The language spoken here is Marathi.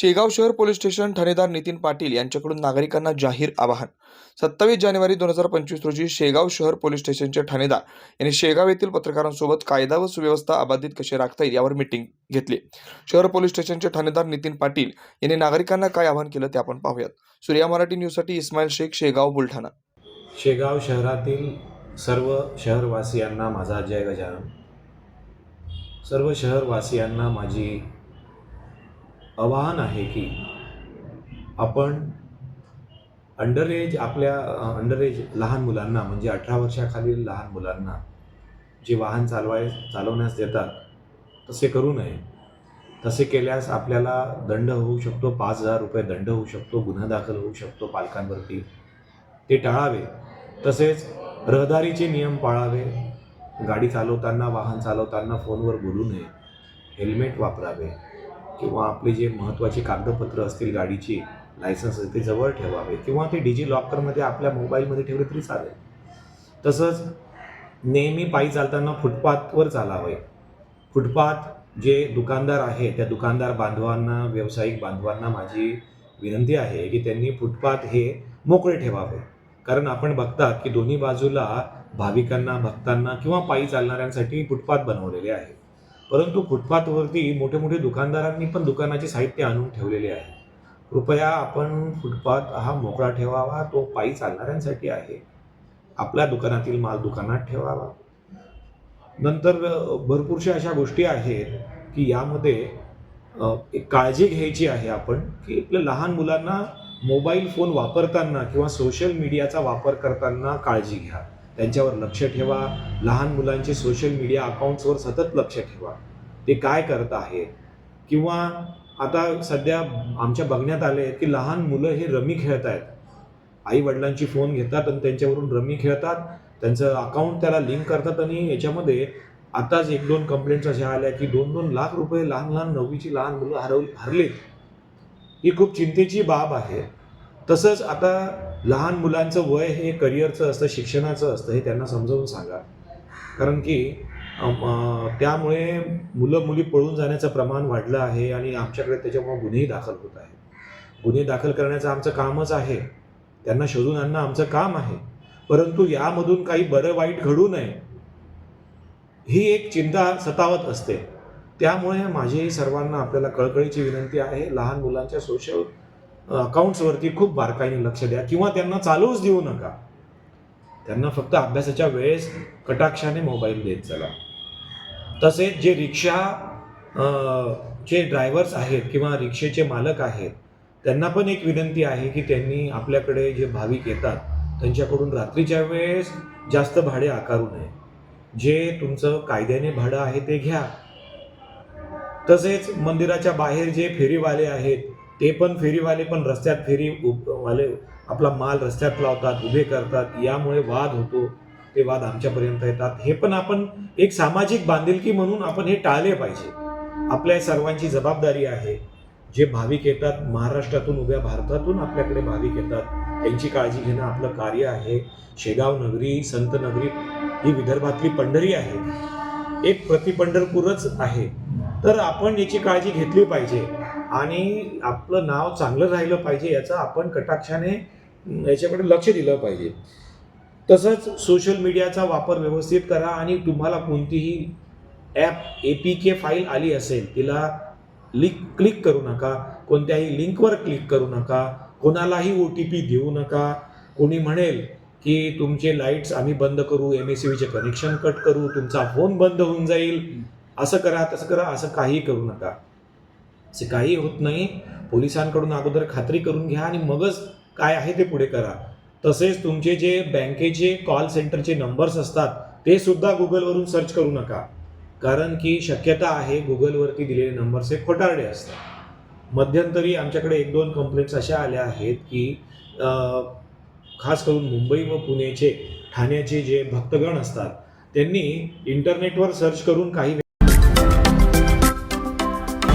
शेगाव शहर पोलीस स्टेशन ठाणेदार नितीन पाटील यांच्याकडून नागरिकांना जाहीर आवाहन. सत्तावीस जानेवारी दोन हजार पंचवीस रोजी शेगाव शहर पोलीस स्टेशनचे ठाणेदार यांनी शेगाव येथील पत्रकारांसोबत कायदा व सुव्यवस्था अबाधित कशी राखता येईल यावर मीटिंग घेतली. शहर पोलीस स्टेशनचे ठाणेदार नितीन पाटील यांनी नागरिकांना काय आवाहन केलं ते आपण पाहूयात. सूर्या मराठी न्यूजसाठी इस्माईल शेख शेगाव बुलढाणा. शेगाव शहरातील सर्व शहरवासियांना माझा जय गजानन. सर्व शहरवासियांना माझी आवाहन आहे की आपण अंडर एज आपल्या अंडर एज लहान मुलांना म्हणजे अठरा वर्षाखालील लहान मुलांना जे वाहन चालवाय चालवण्यास देतात तसे करू नये. तसे केल्यास आपल्याला दंड होऊ शकतो पाच हजार रुपये दंड होऊ शकतो गुन्हा दाखल होऊ शकतो पालकांवरती. ते टाळावे. तसेच रहदारीचे नियम पाळावे. गाडी चालवताना वाहन चालवताना फोनवर बोलू नये. हेल्मेट वापरावे. किंवा आपले जे महत्त्वाची कागदपत्र असतील गाडीची लायसन्स असते ते जवळ ठेवावे किंवा ते डिजी लॉकरमध्ये आपल्या मोबाईलमध्ये ठेवले तरी चालेल. तसंच नेहमी पायी चालताना फुटपाथवर चालावे. फुटपाथ जे दुकानदार आहे त्या दुकानदार बांधवांना व्यावसायिक बांधवांना माझी विनंती आहे की त्यांनी फुटपाथ हे मोकळे ठेवावे. कारण आपण बघतात की दोन्ही बाजूला भाविकांना भक्तांना किंवा पायी चालणाऱ्यांसाठी फुटपाथ बनवलेले आहे परंतु फुटपाथवरती मोठे मोठे दुकानदारांनी पण दुकानाचे साहित्य आणून ठेवलेले आहे. कृपया आपण फुटपाथ हा मोकळा ठेवावा तो पायी चालणाऱ्यांसाठी आहे. आपल्या दुकानातील माल दुकानात ठेवावा. नंतर भरपूरशा अशा गोष्टी आहेत की यामध्ये एक काळजी घ्यायची आहे आपण की आपल्या लहान मुलांना मोबाईल फोन वापरताना किंवा सोशल मीडियाचा वापर करताना काळजी घ्या. त्यांच्यावर लक्ष ठेवा. लहान मुलांचे सोशल मीडिया अकाउंट्सवर सतत लक्ष ठेवा. ते काय करत आहेत? किंवा आता सध्या आमच्या बघण्यात आले आहेत की लहान मुलं हे रमी खेळत आहेत. आई वडिलांची फोन घेतात आणि त्यांच्यावरून रमी खेळतात. त्यांचं अकाउंट त्याला लिंक करतात आणि याच्यामध्ये आताच एक दोन कंप्लेंट्स अशा आल्या की दोन दोन लाख रुपये लहान लहान नववीची लहान मुलं हरव हरलीत. ही खूप चिंतेची बाब आहे. तसंच आता लहान मुलांचं वय हे करिअरचं असतं शिक्षणाचं असतं हे त्यांना समजावून सांगा. कारण की त्यामुळे मुलं मुली पळून जाण्याचं प्रमाण वाढलं आहे आणि आमच्याकडे त्याच्यामुळे गुन्हेही दाखल होत आहे गुन्हे दाखल करण्याचं आमचं कामच आहे. त्यांना शोधून आणणं आमचं काम आहे. परंतु यामधून काही बरं वाईट घडू नये ही एक चिंता सतावत असते. त्यामुळे माझी सर्वांना आपल्याला कळकळीची विनंती आहे लहान मुलांच्या सोशल अकाउंट्सवरती खूप बारकाईने लक्ष द्या किंवा त्यांना चालूच देऊ नका. त्यांना फक्त अभ्यासाच्या वेळेस कटाक्षाने मोबाईल देत चला. तसेच जे रिक्षा चे ड्रायव्हर्स आहेत किंवा रिक्षेचे मालक आहेत त्यांना पण एक विनंती आहे की त्यांनी आपल्याकडे जे भाविक येतात त्यांच्याकडून रात्रीच्या वेळेस जास्त भाडे आकारू नये. जे तुमचं कायद्याने भाडं आहे ते घ्या. तसेच मंदिराच्या बाहेर जे फेरीवाले आहेत ते पण फेरीवाले पण रस्त्यात फेरी वाले आपला माल रस्त्यात लावतात उभे करतात यामुळे वाद होतो. ते वाद आमच्यापर्यंत येतात. हे पण आपण एक सामाजिक बांधिलकी म्हणून आपण हे टाळले पाहिजे. आपल्या सर्वांची जबाबदारी आहे. जे भाविक येतात महाराष्ट्रातून उभ्या भारतातून आपल्याकडे भाविक येतात त्यांची काळजी घेणं आपलं कार्य आहे. शेगाव नगरी संत नगरी ही विदर्भातली पंढरी आहे. एक प्रतिपंढरपूरच आहे. तर आपण याची काळजी घेतली पाहिजे आणि आपलं नाव चांगलं राहिलं पाहिजे याचं आपण कटाक्षाने याच्याकडे लक्ष दिलं पाहिजे. तसंच सोशल मीडियाचा वापर व्यवस्थित करा आणि तुम्हाला कोणतीही app A P K file आली असेल तिला लिंक क्लिक करू नका कोणत्याही लिंकवर क्लिक करू नका कोणालाही ओ टी पी देऊ नका. कोणी म्हणेल की तुमचे लाईट्स आम्ही बंद करू M S C connection cut करू तुमचा फोन बंद होऊन जाईल. असं करा तसं करा असं काही करू नका. असे काही होत नाही. पोलिसांकडून अगोदर खात्री करून घ्या आणि मगच काय आहे ते पुढे करा. तसेच तुमचे जे बँकेचे कॉल सेंटरचे नंबर्स असतात ते सुद्धा गुगलवरून सर्च करू नका. कारण की शक्यता आहे गुगलवरती दिलेले नंबर्स हे खोटारडे असतात. मध्यंतरी आमच्याकडे एक दोन कंप्लेंट्स अशा आल्या आहेत की खास करून मुंबई व पुण्याचे ठाण्याचे जे भक्तगण असतात त्यांनी इंटरनेटवर सर्च करून काही